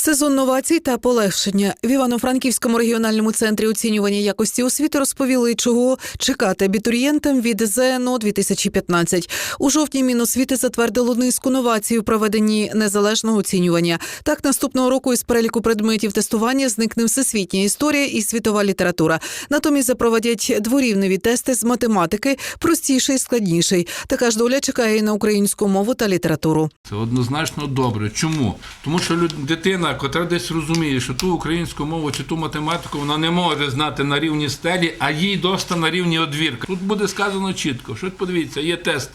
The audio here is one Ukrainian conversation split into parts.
Сезон новацій та полегшення в Івано-Франківському регіональному центрі оцінювання якості освіти розповіли, чого чекати абітурієнтам від ЗНО 2015. У жовтні Міносвіти затвердило низку новацій у проведенні незалежного оцінювання. Так, наступного року із переліку предметів тестування зникне всесвітня історія і світова література. Натомість запровадять дворівневі тести з математики, простіший і складніший. Така ж доля чекає і на українську мову та літературу. Це однозначно добре. Чому? Тому що люд- дитина, котра десь розуміє, що ту українську мову чи ту математику вона не може знати на рівні стелі, а їй доста на рівні одвірка. Тут буде сказано чітко, що подивіться, є тест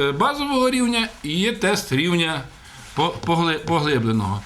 е, базового рівня і є тест рівня поглибленого.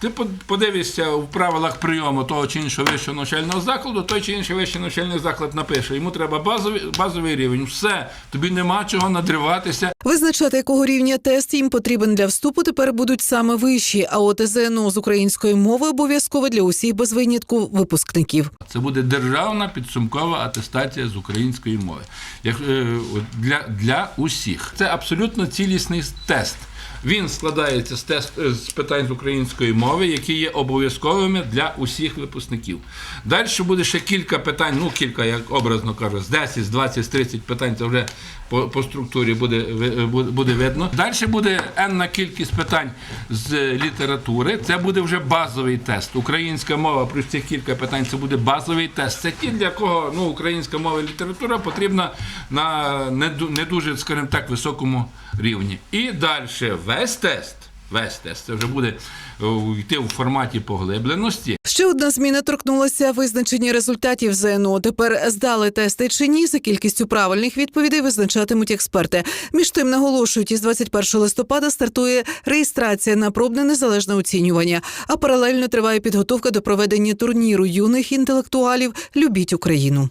Ти по- подивишся в правилах прийому того чи іншого вищого навчального закладу, той чи інший вищий навчальний заклад напише. Йому треба базовий, базовий рівень. Все, тобі нема чого надриватися. Визначати, якого рівня тест їм потрібен для вступу, тепер будуть саме вищі. А от ЗНО з української мови обов'язково для усіх без винятку випускників. Це буде державна підсумкова атестація з української мови. Як, е, для, для усіх. Це абсолютно цілісний тест. Він складається з, тест, е, з питань з української мови, які є обов'язковими для усіх випускників. Далі буде ще кілька питань, ну кілька, як образно кажу, з 10, з 20, з 30 питань, це вже по, по структурі буде, буде, буде видно. Далі буде енна кількість питань з літератури. Це буде вже базовий тест. Українська мова плюс цих кілька питань це буде базовий тест. Це ті, для кого ну, українська мова і література потрібна на не дуже, скажімо так, високому рівні. І далі весь тест. Весь тест це вже буде е, йти у форматі поглибленості. Ще одна зміна торкнулася визначення результатів ЗНО. Тепер здали тести чи ні. За кількістю правильних відповідей визначатимуть експерти. Між тим наголошують, із 21 листопада стартує реєстрація на пробне незалежне оцінювання. А паралельно триває підготовка до проведення турніру юних інтелектуалів Любіть Україну.